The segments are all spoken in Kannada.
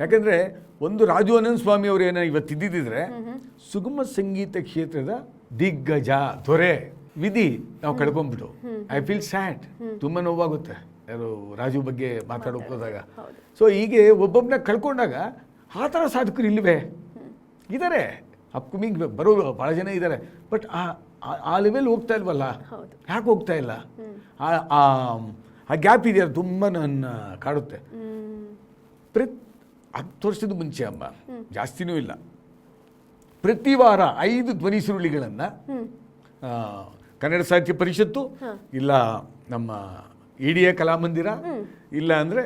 ಯಾಕಂದರೆ ಒಂದು ರಾಜು ಅನಂತ ಸ್ವಾಮಿ ಅವರು ಏನೋ ಇವತ್ತು ಇದ್ದಿದ್ದಿದ್ರೆ ಸುಗಮ ಸಂಗೀತ ಕ್ಷೇತ್ರದ ದಿಗ್ಗಜ ದೊರೆ ವಿಧಿ ನಾವು ಕಳ್ಕೊಂಡ್ಬಿಟ್ಟು ಐ ಫೀಲ್ ಸ್ಯಾಡ್ ತುಂಬ ನೋವಾಗುತ್ತೆ ಯಾರು ರಾಜು ಬಗ್ಗೆ ಮಾತಾಡೋಕೆ ಹೋದಾಗ. ಸೊ ಹೀಗೆ ಒಬ್ಬೊಬ್ಬನ ಕಳ್ಕೊಂಡಾಗ ಆ ಥರ ಸಾಧಕರು ಇಲ್ವೇ? ಇದ್ದಾರೆ ಅಪ್ಕಮಿಂಗ್ ಬರೋರು ಭಾಳ ಜನ ಇದ್ದಾರೆ ಬಟ್ ಆ ಆ- ಲೆವೆಲ್ ಹೋಗ್ತಾ ಇಲ್ವಲ್ಲ. ಯಾಕೆ ಹೋಗ್ತಾ ಇಲ್ಲ? ಆ- ಗ್ಯಾಪ್ ಇದೆಯಲ್ಲ ತುಂಬ ನನ್ನ ಕಾಡುತ್ತೆ. ಪ್ರತಿ ಹತ್ತು ವರ್ಷದ ಮುಂಚೆ ಅಮ್ಮ. ಜಾಸ್ತಿನೂ ಇಲ್ಲ. ಪ್ರತಿ ವಾರ ಐದು ಧ್ವನಿ ಸುರುಳಿಗಳನ್ನು ಕನ್ನಡ ಸಾಹಿತ್ಯ ಪರಿಷತ್ತು ಇಲ್ಲ ನಮ್ಮ ಇಡಿಯ ಕಲಾಮಂದಿರ ಇಲ್ಲ ಅಂದರೆ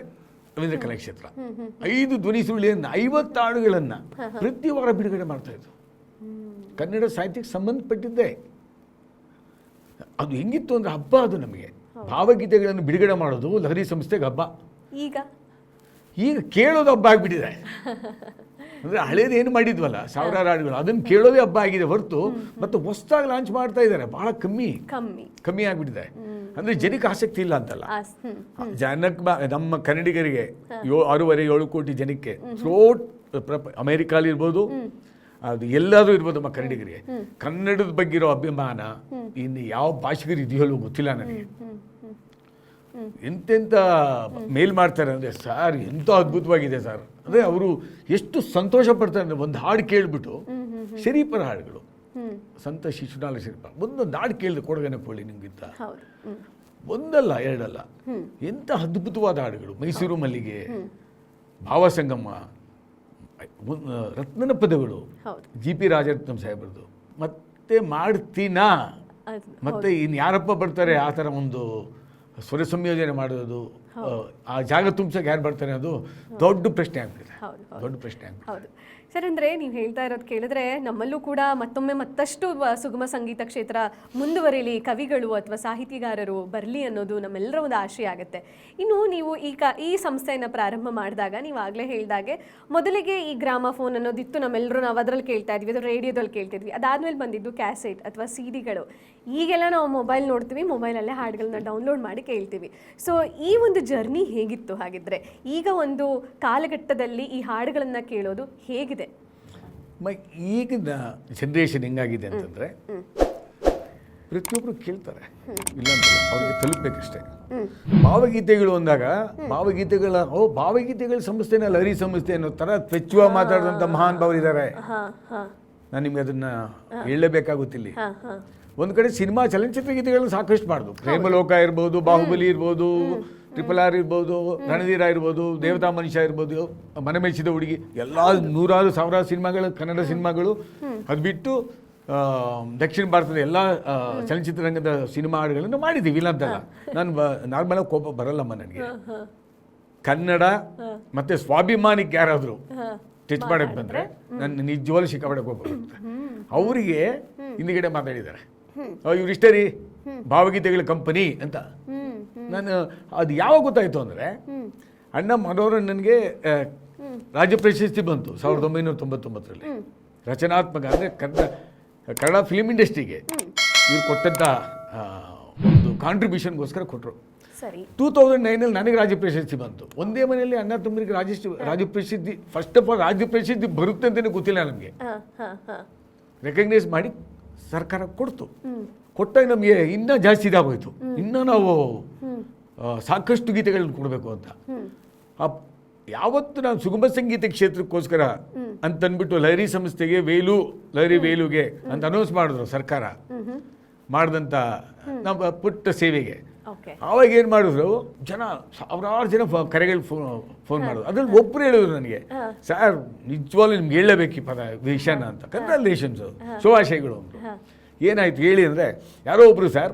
ರವೀಂದ್ರ ಕಲಾಕ್ಷೇತ್ರ ಐದು ಧ್ವನಿ ಸುರುಳಿಯನ್ನು ಐವತ್ತು ಹಾಡುಗಳನ್ನು ಪ್ರತಿ ವಾರ ಬಿಡುಗಡೆ ಮಾಡ್ತಾ ಇದ್ರು. ಕನ್ನಡ ಸಾಹಿತ್ಯಕ್ಕೆ ಸಂಬಂಧಪಟ್ಟಿದ್ದೆ. ಅದು ಹೆಂಗಿತ್ತು ಅಂದರೆ ಹಬ್ಬ ಅದು ನಮಗೆ. ಭಾವಗೀತೆಗಳನ್ನು ಬಿಡುಗಡೆ ಮಾಡೋದು ಲಹರಿ ಸಂಸ್ಥೆಗೆ ಹಬ್ಬ. ಈಗ? ಈಗ ಕೇಳೋದು ಹಬ್ಬ ಆಗಿಬಿಟ್ಟಿದೆ. ಅಂದರೆ ಹಳೇದು ಏನು ಮಾಡಿದ್ವಲ್ಲ ಸಾವಿರಾರು ಹಾಡುಗಳು ಅದನ್ನು ಕೇಳೋದೇ ಹಬ್ಬ ಆಗಿದೆ ಹೊರತು ಮತ್ತು ಹೊಸ್ದಾಗಿ ಲಾಂಚ್ ಮಾಡ್ತಾ ಇದ್ದಾರೆ ಭಾಳ ಕಮ್ಮಿ. ಕಮ್ಮಿ. ಕಮ್ಮಿ ಆಗಿಬಿಟ್ಟಿದೆ. ಅಂದರೆ ಜನಕ್ಕೆ ಆಸಕ್ತಿ ಇಲ್ಲ ಅಂತಲ್ಲ. ಜನಕ್ಕೆ ಬ- ನಮ್ಮ ಕನ್ನಡಿಗರಿಗೆ ಯೋ ಆರೂವರೆ ಏಳು ಕೋಟಿ ಜನಕ್ಕೆ ಥ್ರೋಟ್ ಪ್ರಪ ಅಮೇರಿಕಾಲಿರ್ಬೋದು ಅದು ಎಲ್ಲಾದರೂ ಇರ್ಬೋದು ನಮ್ಮ ಕನ್ನಡಿಗರಿಗೆ. ಕನ್ನಡದ ಬಗ್ಗೆ ಇರೋ ಅಭಿಮಾನ ಇನ್ನು ಯಾವ ಭಾಷೆಗರು ಇದೆಯಲ್ಲೋ ಗೊತ್ತಿಲ್ಲ ನನಗೆ. ಎಂತೆಂಥ ಮೇಲ್ ಮಾಡ್ತಾರೆ ಅಂದರೆ ಸರ್ ಎಂಥ ಅದ್ಭುತವಾಗಿದೆ ಸರ್. ಅಂದರೆ ಅವರು ಎಷ್ಟು ಸಂತೋಷ ಪಡ್ತಾರೆ ಅಂದರೆ ಒಂದು ಹಾಡು ಕೇಳಿಬಿಟ್ಟು ಶರೀಫರ ಹಾಡುಗಳು. ಸಂತ ಶಿಶುನಾಳ ಶರೀಫ. ಒಂದೊಂದು ಹಾಡು ಕೇಳಿದೆ ಕೊಡಗನೆ ಕೋಳಿ ನಿಮಗಿಂತ. ಒಂದಲ್ಲ ಎರಡಲ್ಲ. ಎಂಥ ಅದ್ಭುತವಾದ ಹಾಡುಗಳು. ಮೈಸೂರು ಮಲ್ಲಿಗೆ ಭಾವಸಂಗಮ್ಮ ರತ್ನನ ಪದಗಳು ಜಿ ಪಿ ರಾಜರತ್ನಂ ಸಾಹೇಬರದು ಮತ್ತೆ ಮಾಡ್ತೀನಾ? ಮತ್ತೆ ಇನ್ ಯಾರಪ್ಪ ಬರ್ತಾರೆ? ಆ ಥರ ಒಂದು ಸ್ವರ ಸಂಯೋಜನೆ ಮಾಡೋದು ಆ, ಜಾಗ ತುಂಬಿಸೋಕೆ ಯಾರು ಬರ್ತಾರೆ ಅದು? ದೊಡ್ಡ ಪ್ರಶ್ನೆ ಆಗ್ಬಿಟ್ಟಿದೆ ದೊಡ್ಡ ಪ್ರಶ್ನೆ ಹೌದು. ಸರ್ ಅಂದರೆ ನೀವು ಹೇಳ್ತಾ ಇರೋದು ಕೇಳಿದ್ರೆ ನಮ್ಮಲ್ಲೂ ಕೂಡ ಮತ್ತೊಮ್ಮೆ ಮತ್ತಷ್ಟು ಸುಗಮ ಸಂಗೀತ ಕ್ಷೇತ್ರ ಮುಂದುವರಿಲಿ ಕವಿಗಳು ಅಥವಾ ಸಾಹಿತಿಗಾರರು ಬರಲಿ ಅನ್ನೋದು ನಮ್ಮೆಲ್ಲರ ಒಂದು ಆಶಯ ಆಗುತ್ತೆ. ಇನ್ನು ನೀವು ಈ ಕ ಈ ಸಂಸ್ಥೆಯನ್ನು ಪ್ರಾರಂಭ ಮಾಡಿದಾಗ ನೀವು ಆಗಲೇ ಹೇಳಿದಾಗೆ ಮೊದಲಿಗೆ ಈ ಗ್ರಾಮಫೋನ್ ಅನ್ನೋದಿತ್ತು ನಮ್ಮೆಲ್ಲರೂ ನಾವು ಅದರಲ್ಲಿ ಕೇಳ್ತಾ ಇದ್ವಿ ಅದು ರೇಡಿಯೋದಲ್ಲಿ ಕೇಳ್ತಿದ್ವಿ. ಅದಾದಮೇಲೆ ಬಂದಿದ್ದು ಕ್ಯಾಸೆಟ್ ಅಥವಾ ಸಿ ಡಿಗಳು. ಈಗೆಲ್ಲ ನಾವು ಮೊಬೈಲ್ ನೋಡ್ತೀವಿ ಮೊಬೈಲಲ್ಲೇ ಹಾಡುಗಳನ್ನ ಡೌನ್ಲೋಡ್ ಮಾಡಿ ಕೇಳ್ತೀವಿ. ಸೊ ಈ ಒಂದು ಜರ್ನಿ ಹೇಗಿತ್ತು ಹಾಗಿದ್ರೆ? ಈಗ ಒಂದು ಕಾಲಘಟ್ಟದಲ್ಲಿ ಈ ಹಾಡುಗಳನ್ನು ಕೇಳೋದು ಹೇಗಿದೆ? ಮ ಈಗಿನ ಜನ್ರೇಷನ್ ಹೆಂಗಾಗಿದೆ ಅಂತಂದ್ರೆ ಪ್ರತಿಯೊಬ್ಬರು ಕೇಳ್ತಾರೆ. ಇಲ್ಲ ಅವ್ರಿಗೆ ತಲುಪಬೇಕಷ್ಟೇ. ಭಾವಗೀತೆಗಳು ಅಂದಾಗ ಭಾವಗೀತೆಗಳ ಓ ಭಾವಗೀತೆಗಳ ಸಂಸ್ಥೆನ ಲಹರಿ ಸಂಸ್ಥೆ ಅನ್ನೋ ತರ ತೆಚ್ಚುವ ಮಾತಾಡಿದಂಥ ಮಹಾನ್ ಭಾವರಿದ್ದಾರೆ ನಾನು ನಿಮ್ಗೆ ಅದನ್ನ ಹೇಳಲೇಬೇಕಾಗುತ್ತಿಲ್ಲ. ಒಂದು ಕಡೆ ಸಿನಿಮಾ ಚಲನಚಿತ್ರ ಗೀತೆಗಳನ್ನ ಸಾಕಷ್ಟು ಪ್ರೇಮ ಪ್ರೇಮಲೋಕ ಇರ್ಬೋದು ಬಾಹುಬಲಿ ಇರ್ಬೋದು ಟ್ರಿಪಲ್ ಆರ್ ಇರ್ಬೋದು ರಣಧೀರ ಇರ್ಬೋದು ದೇವತಾ ಮನುಷ್ಯ ಇರ್ಬೋದು ಮನೆ ಮೆಚ್ಚಿದ ಹುಡುಗಿ ಎಲ್ಲ ನೂರಾರು ಸಾವಿರಾರು ಸಿನಿಮಾಗಳು ಕನ್ನಡ ಸಿನಿಮಾಗಳು. ಅದು ಬಿಟ್ಟು ದಕ್ಷಿಣ ಭಾರತದ ಎಲ್ಲ ಚಲನಚಿತ್ರರಂಗದ ಸಿನಿಮಾ ಹಾಡುಗಳನ್ನು ಮಾಡಿದ್ದೀವಿ ಇಲ್ಲ ಅಂತಲ್ಲ. ನಾನು ನಾರ್ಮಲಾಗಿ ಕೋಪ ಬರಲ್ಲಮ್ಮ ನನಗೆ. ಕನ್ನಡ ಮತ್ತೆ ಸ್ವಾಭಿಮಾನಿಗೆ ಯಾರಾದರೂ ಟಚ್ ಮಾಡೋಕ್ಕೆ ಬಂದರೆ ನನ್ನ ನಿಜವಾಗ್ಲೂ ಸಿಕ್ಕಾಪಡೆ ಕೋಪ ಬರುತ್ತೆ. ಅವರಿಗೆ ಹಿಂದ್ಗಡೆ ಮಾತಾಡಿದ್ದಾರೆ. ಇವರಿಷ್ಟೇ ರೀ? ಭಾವಗೀತೆಗಳ ಕಂಪನಿ ಅಂತ. ನಾನು ಅದು ಯಾವಾಗ ಗೊತ್ತಾಯಿತು ಅಂದರೆ ಅಣ್ಣ ಮನೋರಂಜನ್ಗೆ ನನಗೆ ರಾಜ್ಯ ಪ್ರಶಸ್ತಿ ಬಂತು ಸಾವಿರದ ಒಂಬೈನೂರ ತೊಂಬತ್ತೊಂಬತ್ತರಲ್ಲಿ. ರಚನಾತ್ಮಕ ಅಂದರೆ ಕನ್ನಡ ಕನ್ನಡ ಫಿಲ್ಮ್ ಇಂಡಸ್ಟ್ರಿಗೆ ಇವ್ರು ಕೊಟ್ಟಂಥ ಒಂದು ಕಾಂಟ್ರಿಬ್ಯೂಷನ್ಗೋಸ್ಕರ ಕೊಟ್ಟರು ಸರಿ. ಟೂ ತೌಸಂಡ್ ನೈನಲ್ಲಿ ನನಗೆ ರಾಜ್ಯ ಪ್ರಶಸ್ತಿ ಬಂತು. ಒಂದೇ ಮನೆಯಲ್ಲಿ ಅಣ್ಣ ತುಂಬರಿಗೆ ರಾಜ್ಯ ರಾಜ್ಯ ಪ್ರಸಿದ್ಧಿ ಫಸ್ಟ್ ಆಫ್ ಆಲ್ ರಾಜ್ಯ ಪ್ರಶಸ್ತಿ ಬರುತ್ತೆ ಅಂತಲೇ ಗೊತ್ತಿಲ್ಲ ನಮಗೆ ರೆಕಗ್ನೈಸ್ ಮಾಡಿ ಸರ್ಕಾರ ಕೊಡ್ತು. ಕೊಟ್ಟಾಗ ನಮಗೆ ಇನ್ನೂ ಜಾಸ್ತಿ ಇದಾಗೋಯ್ತು. ಇನ್ನೂ ನಾವು ಸಾಕಷ್ಟು ಗೀತೆಗಳನ್ನ ಕೊಡಬೇಕು ಅಂತ. ಆ, ಯಾವತ್ತು ನಾನು ಸುಗಮ ಸಂಗೀತ ಕ್ಷೇತ್ರಕ್ಕೋಸ್ಕರ ಅಂತಂದ್ಬಿಟ್ಟು ಲಹರಿ ಸಂಸ್ಥೆಗೆ ವೇಲು ಲಹರಿ ವೇಲುಗೆ ಅಂತ ಅನೌನ್ಸ್ ಮಾಡಿದ್ರು ಸರ್ಕಾರ. ಮಾಡಿದಂಥ ನಮ್ಮ ಪುಟ್ಟ ಸೇವೆಗೆ. ಆವಾಗ ಏನು ಮಾಡಿದ್ರು ಜನ ಸಾವಿರಾರು ಜನ ಫೋ- ಕರೆಗಳು ಫೋನ್ ಫೋನ್ ಮಾಡಿದ್ರು. ಅದ್ರಲ್ಲಿ ಒಬ್ಬರು ಹೇಳಿದ್ರು ನನಗೆ ಸರ್ ನಿಜವಾಗ್ಲೂ ನಿಮ್ಗೆ ಹೇಳಬೇಕು ಈ ಪದ ವಿಷಯನ ಅಂತ ಕಂಗ್ರಾಲೇಷನ್ಸು ಶುಭಾಶಯಗಳು. ಅಂದರು ಏನಾಯ್ತು ಹೇಳಿ ಅಂದರೆ ಯಾರೋ ಒಬ್ಬರು ಸರ್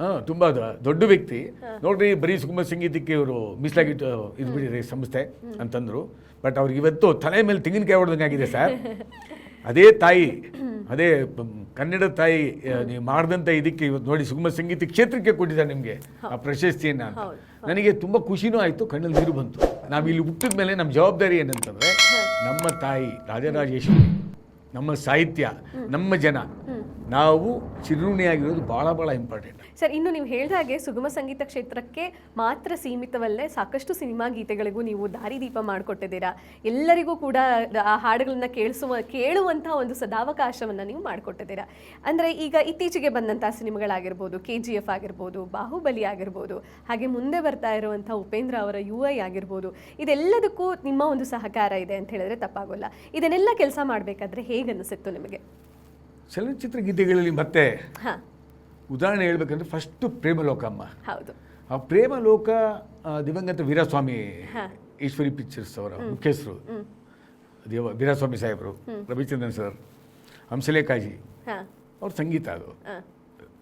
ಹಾ. ತುಂಬ ದೊಡ್ಡ ವ್ಯಕ್ತಿ. ನೋಡ್ರಿ ಬರೀ ಸುಗಮ ಸಂಗೀತಕ್ಕೆ ಇವರು ಮೀಸಲಾಗಿಟ್ಟು ಇದು ಬಿಡಿರಿ ಸಂಸ್ಥೆ ಅಂತಂದ್ರು. ಬಟ್ ಅವ್ರಿಗೆ ಇವತ್ತು ತಲೆ ಮೇಲೆ ತೆಂಗಿನಕಾಯಿ ಹೊಡೆದಂಗೆ ಆಗಿದೆ ಸರ್ ಅದೇ ತಾಯಿ ಅದೇ ಕನ್ನಡ ತಾಯಿ ನೀವು ಮಾಡಿದಂಥ ಇದಕ್ಕೆ ಇವತ್ತು ನೋಡಿ ಸುಗಮ ಸಂಗೀತ ಕ್ಷೇತ್ರಕ್ಕೆ ಕೊಟ್ಟಿದ್ದಾರೆ ನಿಮಗೆ ಆ ಪ್ರಶಸ್ತಿಯನ್ನು ಅಂತ. ನನಗೆ ತುಂಬ ಖುಷಿನೂ ಆಯಿತು ಕಣ್ಣಲ್ಲಿ ನೀರು ಬಂತು. ನಾವು ಇಲ್ಲಿ ಹುಟ್ಟಿದ ಮೇಲೆ ನಮ್ಮ ಜವಾಬ್ದಾರಿ ಏನಂತಂದರೆ ನಮ್ಮ ತಾಯಿ ರಾಜರಾಜೇಶ್ವರಿ ನಮ್ಮ ಸಾಹಿತ್ಯ ನಮ್ಮ ಜನ ನಾವು ಚಿರುಣಿಯಾಗಿರೋದು ಭಾಳ ಭಾಳ ಇಂಪಾರ್ಟೆಂಟ್ ಸರ್, ಇನ್ನು ನೀವು ಹೇಳಿದ ಹಾಗೆ ಸುಗಮ ಸಂಗೀತ ಕ್ಷೇತ್ರಕ್ಕೆ ಮಾತ್ರ ಸೀಮಿತವಲ್ಲೇ ಸಾಕಷ್ಟು ಸಿನಿಮಾ ಗೀತೆಗಳಿಗೂ ನೀವು ದಾರಿದೀಪ ಮಾಡಿಕೊಟ್ಟಿದ್ದೀರಾ. ಎಲ್ಲರಿಗೂ ಕೂಡ ಆ ಹಾಡುಗಳನ್ನ ಕೇಳಿಸುವ ಕೇಳುವಂತಹ ಒಂದು ಸದಾವಕಾಶವನ್ನು ನೀವು ಮಾಡಿಕೊಟ್ಟಿದ್ದೀರಾ. ಅಂದರೆ ಈಗ ಇತ್ತೀಚೆಗೆ ಬಂದಂತಹ ಸಿನಿಮಾಗಳಾಗಿರ್ಬೋದು ಕೆ ಜಿ ಎಫ್ ಆಗಿರ್ಬೋದು, ಬಾಹುಬಲಿ ಆಗಿರ್ಬೋದು, ಹಾಗೆ ಮುಂದೆ ಬರ್ತಾ ಇರುವಂಥ ಉಪೇಂದ್ರ ಅವರ ಯು ಐ ಆಗಿರ್ಬೋದು, ಇದೆಲ್ಲದಕ್ಕೂ ನಿಮ್ಮ ಒಂದು ಸಹಕಾರ ಇದೆ ಅಂತ ಹೇಳಿದ್ರೆ ತಪ್ಪಾಗೋಲ್ಲ. ಇದನ್ನೆಲ್ಲ ಕೆಲಸ ಮಾಡಬೇಕಾದ್ರೆ ಹೇಗೆ ಅನಿಸಿತ್ತು ನಿಮಗೆ? ಚಲನಚಿತ್ರ ಗೀತೆಗಳಲ್ಲಿ ಮತ್ತೆ ಉದಾಹರಣೆ ಹೇಳ್ಬೇಕಂದ್ರೆ ಫಸ್ಟು ಪ್ರೇಮಲೋಕಮ್ಮ. ಹೌದು. ಆ ಪ್ರೇಮಲೋಕ ಆ, ದಿವಂಗತ ವೀರಸ್ವಾಮಿ. ಈಶ್ವರಿ ಪಿಕ್ಚರ್ಸ್ ಅವರ ಮುಖ್ಯಸ್ಥರು. ದೇವ ವೀರಸ್ವಾಮಿ ಸಾಹೇಬರು ರವಿಚಂದ್ರನ್ ಸರ್ ಹಂಸಲೇಕಾಜಿ ಹಾ. ಅವ್ರ ಸಂಗೀತ ಅದು. ಹಾಂ.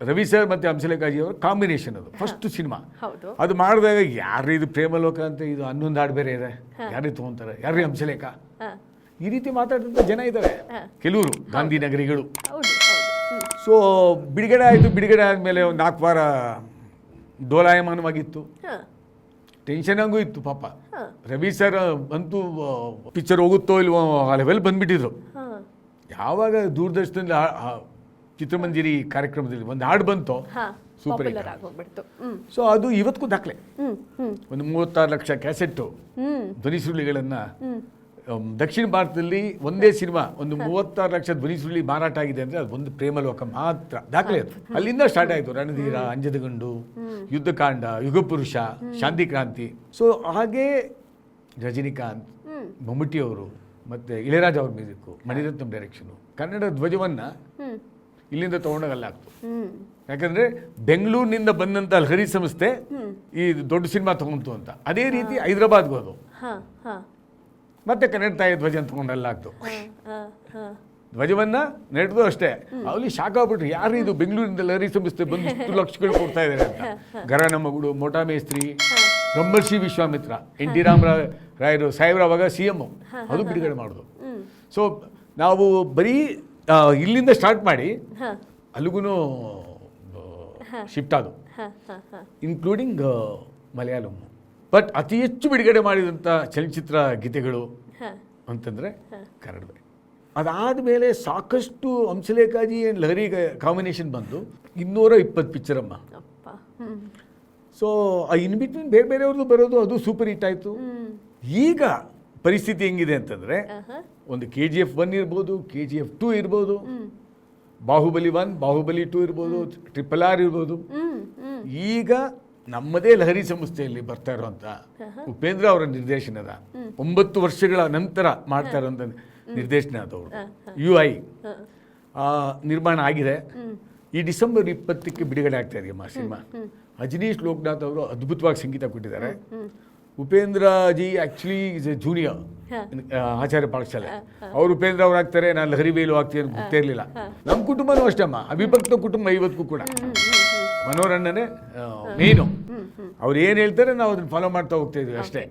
ರವಿ ಸರ್ ಮತ್ತು ಹಂಸಲೇಕಾಜಿ ಅವರ ಕಾಂಬಿನೇಷನ್ ಅದು ಫಸ್ಟ್ ಸಿನಿಮಾ ಹೌದು. ಅದು ಮಾಡಿದಾಗ ಯಾರು ಇದು ಪ್ರೇಮಲೋಕ ಅಂತ ಇದು ಹನ್ನೊಂದು ಹಾಡು ಬೇರೆ ಇದೆ. ಯಾರೇ ತೊಗೊಂತಾರೆ? ಯಾರೇ ಹಂಸಲೇಖ? ಹಾಂ. ಈ ರೀತಿ ಮಾತಾಡಿದಂಥ ಜನ ಇದ್ದಾರೆ ಕೆಲವರು ಗಾಂಧಿನಗರಿಗಳು. ಸೊ ಬಿಡುಗಡೆ ಆಯಿತು ಬಿಡುಗಡೆ ಆದಮೇಲೆ ಒಂದು ನಾಲ್ಕು ವಾರ ಡೋಲಾಯಮಾನವಾಗಿತ್ತು ಟೆನ್ಷನ್ ಹಂಗೂ ಇತ್ತು ಪಾಪ. ರವಿ ಸರ್ ಅಂತೂ ಪಿಕ್ಚರ್ ಹೋಗುತ್ತೋ ಇಲ್ವೋ ಆ ಲೆವೆಲ್ ಬಂದ್ಬಿಟ್ಟಿದ್ರು. ಯಾವಾಗ ದೂರದರ್ಶನದಲ್ಲಿ ಚಿತ್ರಮಂಜರಿ ಕಾರ್ಯಕ್ರಮದಲ್ಲಿ ಒಂದು ಹಾಡು ಬಂತು ಸೂಪರ್ ಸೊ ಅದು ಇವತ್ತಿಗೂ ದಾಖಲೆ. ಒಂದು ಮೂವತ್ತಾರು ಲಕ್ಷ ಕ್ಯಾಸೆಟ್ಟು ಧ್ವನಿ ಧ್ವನಿಸುರುಳಿಗಳನ್ನು ಹ್ಮ್. ದಕ್ಷಿಣ ಭಾರತದಲ್ಲಿ ಒಂದೇ ಸಿನಿಮಾ ಒಂದು ಮೂವತ್ತಾರು ಲಕ್ಷ ಧ್ವನಿಸುರುಳಿ ಮಾರಾಟ ಆಗಿದೆ ಅಂದರೆ ಅದು ಒಂದು ಪ್ರೇಮಲೋಕ ಮಾತ್ರ. ದಾಖಲೆ ಅದು. ಅಲ್ಲಿಂದ ಸ್ಟಾರ್ಟ್ ಆಯಿತು. ರಣಧೀರ ಅಂಜದಗಂಡು ಯುದ್ಧಕಾಂಡ ಯುಗಪುರುಷ ಶಾಂತಿ ಕ್ರಾಂತಿ. ಸೊ ಹಾಗೆ ರಜನಿಕಾಂತ್ ಮಮ್ಮೂಟಿಯವರು ಅವರು ಮತ್ತು ಇಳೆರಾಜ ಅವ್ರ ಮ್ಯೂಸಿಕ್ ಮಣಿರತ್ನಂ ಡೈರೆಕ್ಷನು ಕನ್ನಡ ಧ್ವಜವನ್ನು ಇಲ್ಲಿಂದ ತೊಗೊಂಡೋಗಲ್ಲಾಗ್ತು. ಯಾಕಂದರೆ ಬೆಂಗಳೂರಿನಿಂದ ಬಂದಂಥ ಲಹರಿ ಸಂಸ್ಥೆ ಈ ದೊಡ್ಡ ಸಿನಿಮಾ ತೊಗೊಂತು ಅಂತ. ಅದೇ ರೀತಿ ಹೈದರಾಬಾದ್ಗೂ ಅದು. ಹಾಂ ಹಾಂ. ಮತ್ತೆ ಕನ್ನಡ ತಾಯಿ ಧ್ವಜ ಅಂತ ತಗೊಂಡಲ್ಲಾಗ್ತು ಧ್ವಜವನ್ನ ನಡೆದು ಅಷ್ಟೇ. ಅಲ್ಲಿ ಶಾಖ ಆಗ್ಬಿಟ್ರು. ಯಾರು ಇದು ಬೆಂಗಳೂರಿಂದ ಲಹರಿ ಸಂಸ್ಥೆ ಬಂದು ಇಷ್ಟು ಲಕ್ಷಗಳು ಕೊಡ್ತಾ ಇದ್ದಾರೆ ಅಂತ. ಗರ ಮಗಳು ಮೋಟಾ ಮೇಸ್ತ್ರಿ ಬ್ರಹ್ಮರ್ಷಿ ವಿಶ್ವಾಮಿತ್ರ ಎನ್ ಟಿ ರಾಮರಾವ್ ರಾಯರು ಸಾಹೇಬ್ರ ಅವಾಗ ಸಿ ಎಂ ಅದು ಬಿಡುಗಡೆ ಮಾಡೋದು. ಸೊ ನಾವು ಬರೀ ಇಲ್ಲಿಂದ ಸ್ಟಾರ್ಟ್ ಮಾಡಿ ಅಲ್ಲಿಗೂ ಶಿಫ್ಟ್ ಹಾಂ ಇನ್ಕ್ಲೂಡಿಂಗ್ ಮಲಯಾಳಂ. ಬಟ್ ಅತಿ ಹೆಚ್ಚು ಬಿಡುಗಡೆ ಮಾಡಿದಂಥ ಚಲನಚಿತ್ರ ಗೀತೆಗಳು ಅಂತಂದರೆ ಕನ್ನಡವೇ ಅದಾದಮೇಲೆ ಸಾಕಷ್ಟು ಹಂಸಲೇಖಾಜಿ ಏನು ಲಹರಿ ಕಾಂಬಿನೇಷನ್ ಬಂದು ಇನ್ನೂರ ಇಪ್ಪತ್ತು ಪಿಕ್ಚರಮ್ಮ. ಸೊ ಆ ಇನ್ ಬಿಟ್ವೀನ್ ಬೇರೆ ಬೇರೆಯವ್ರದ್ದು ಬರೋದು ಅದು ಸೂಪರ್ ಹಿಟ್ ಆಯಿತು. ಈಗ ಪರಿಸ್ಥಿತಿ ಹೆಂಗಿದೆ ಅಂತಂದರೆ. ಒಂದು ಕೆ ಜಿ ಎಫ್ ಒನ್ ಇರ್ಬೋದು ಕೆ ಜಿ ಎಫ್ ಟೂ ಇರ್ಬೋದು ಬಾಹುಬಲಿ ಒನ್ ಬಾಹುಬಲಿ ಟೂ ಇರ್ಬೋದು ಟ್ರಿಪಲ್ ಆರ್ ಇರ್ಬೋದು. ಈಗ ನಮ್ಮದೇ ಲಹರಿ ಸಂಸ್ಥೆಯಲ್ಲಿ ಬರ್ತಾ ಇರುವಂತ ಉಪೇಂದ್ರ ಅವರ ನಿರ್ದೇಶನದ ಒಂಬತ್ತು ವರ್ಷಗಳ ನಂತರ ಮಾಡ್ತಾ ಇರುವಂತ ನಿರ್ದೇಶನ ಅದವರು ಯು ಐ ನಿರ್ಮಾಣ ಆಗಿದೆ. ಈ ಡಿಸೆಂಬರ್ ಇಪ್ಪತ್ತಕ್ಕೆ ಬಿಡುಗಡೆ ಆಗ್ತಾ ಇದೆಯಮ್ಮ ಸಿನಿಮಾ. ಅಜನೀಶ್ ಲೋಕನಾಥ್ ಅವರು ಅದ್ಭುತವಾಗಿ ಸಂಗೀತ ಕೊಟ್ಟಿದ್ದಾರೆ. Upendra ji actually is a junior Acharya Pathashale. ಅವ್ರು ಉಪೇಂದ್ರ ಅವ್ರು ಆಗ್ತಾರೆ ನಾನು ಲಹರಿ ಬೇಲು ಆಗ್ತೀನಿ ಅಂತ ಗೊತ್ತೇ ಇರಲಿಲ್ಲ. ನಮ್ಮ ಕುಟುಂಬನೂ ಅಷ್ಟೇ ಅಮ್ಮ. ಅವಿಭಕ್ತ ಕುಟುಂಬ ಇವತ್ತಿಗೂ ಕೂಡ. ಮನೋರಣ್ಣನೇ ಮೇನು ಅವ್ರು ಏನು ಹೇಳ್ತಾರೆ ನಾವು ಅದನ್ನ ಫಾಲೋ ಮಾಡ್ತಾ ಹೋಗ್ತಾ ಇದೀವಿ ಅಷ್ಟೇ.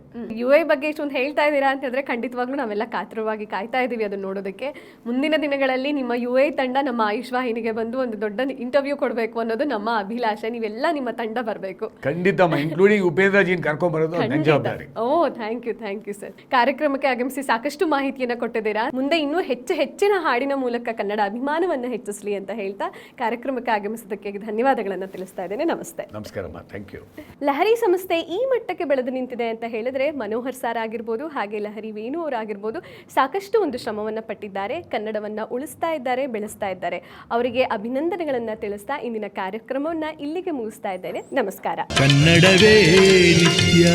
ಯು ಐ ಬಗ್ಗೆ ಇಷ್ಟೊಂದು ಹೇಳ್ತಾ ಇದ್ದೀರಾ ಅಂತ ಹೇಳಿದ್ರೆ ಖಂಡಿತವಾಗ್ಲೂ ನಾವೆಲ್ಲ ಕಾತರವಾಗಿ ಕಾಯ್ತಾ ಇದ್ದೀವಿ ಅದನ್ನ ನೋಡೋದಕ್ಕೆ. ಮುಂದಿನ ದಿನಗಳಲ್ಲಿ ನಿಮ್ಮ ಯು ಐ ತಂಡ ನಮ್ಮ ಆಯುಷ್ ವಾಹಿನಿಗೆ ಬಂದು ಒಂದು ದೊಡ್ಡ ಇಂಟರ್ವ್ಯೂ ಕೊಡಬೇಕು ಅನ್ನೋದು ನಮ್ಮ ಅಭಿಲಾಷೆ. ನೀವೆಲ್ಲ ನಿಮ್ಮ ತಂಡ ಬರಬೇಕು. ಖಂಡಿತ ಇನ್ಕ್ಲೂಡಿಂಗ್ ಉಪೇಂದ್ರ ಜೀನ್ ಕರ್ಕೊಂಬರೋದು ನನ್ನ ಜವಾಬ್ದಾರಿ. ಓ thank you thank you sir ಕಾರ್ಯಕ್ರಮಕ್ಕೆ ಆಗಮಿಸಿ ಸಾಕಷ್ಟು ಮಾಹಿತಿಯನ್ನ ಕೊಟ್ಟಿದ್ದೀರಾ. ಮುಂದೆ ಇನ್ನೂ ಹೆಚ್ಚು ಹೆಚ್ಚಿನ ಹಾಡಿನ ಮೂಲಕ ಕನ್ನಡ ಅಭಿಮಾನವನ್ನು ಹೆಚ್ಚಿಸಲಿ ಅಂತ ಹೇಳ್ತಾ ಕಾರ್ಯಕ್ರಮಕ್ಕೆ ಆಗಮಿಸಿದ್ದಕ್ಕೆ ಧನ್ಯವಾದಗಳನ್ನು ತಿಳಿಸ್ತಾ ಇದ್ದೇನೆ. ನಮಸ್ತೆ. ನಮಸ್ಕಾರ ಥ್ಯಾಂಕ್ ಯು ಲಹರಿ ಸಂಸ್ಥೆ ಈ ಮಟ್ಟಕ್ಕೆ ಬೆಳೆದು ನಿಂತಿದೆ ಅಂತ ಹೇಳಿದ್ರೆ ಮನೋಹರ್ ಸಾರ್ ಆಗಿರ್ಬೋದು, ಹಾಗೆ ಲಹರಿ ವೇಣು ಅವರಾಗಿರ್ಬೋದು ಸಾಕಷ್ಟು ಒಂದು ಶ್ರಮವನ್ನ ಪಟ್ಟಿದ್ದಾರೆ, ಕನ್ನಡವನ್ನ ಉಳಿಸ್ತಾ ಇದ್ದಾರೆ, ಬೆಳೆಸ್ತಾ ಇದ್ದಾರೆ. ಅವರಿಗೆ ಅಭಿನಂದನೆಗಳನ್ನ ತಿಳಿಸ್ತಾ ಇಂದಿನ ಕಾರ್ಯಕ್ರಮವನ್ನ ಇಲ್ಲಿಗೆ ಮುಗಿಸ್ತಾ ಇದ್ದೇನೆ. ನಮಸ್ಕಾರ. ಕನ್ನಡವೇ ನಿತ್ಯ.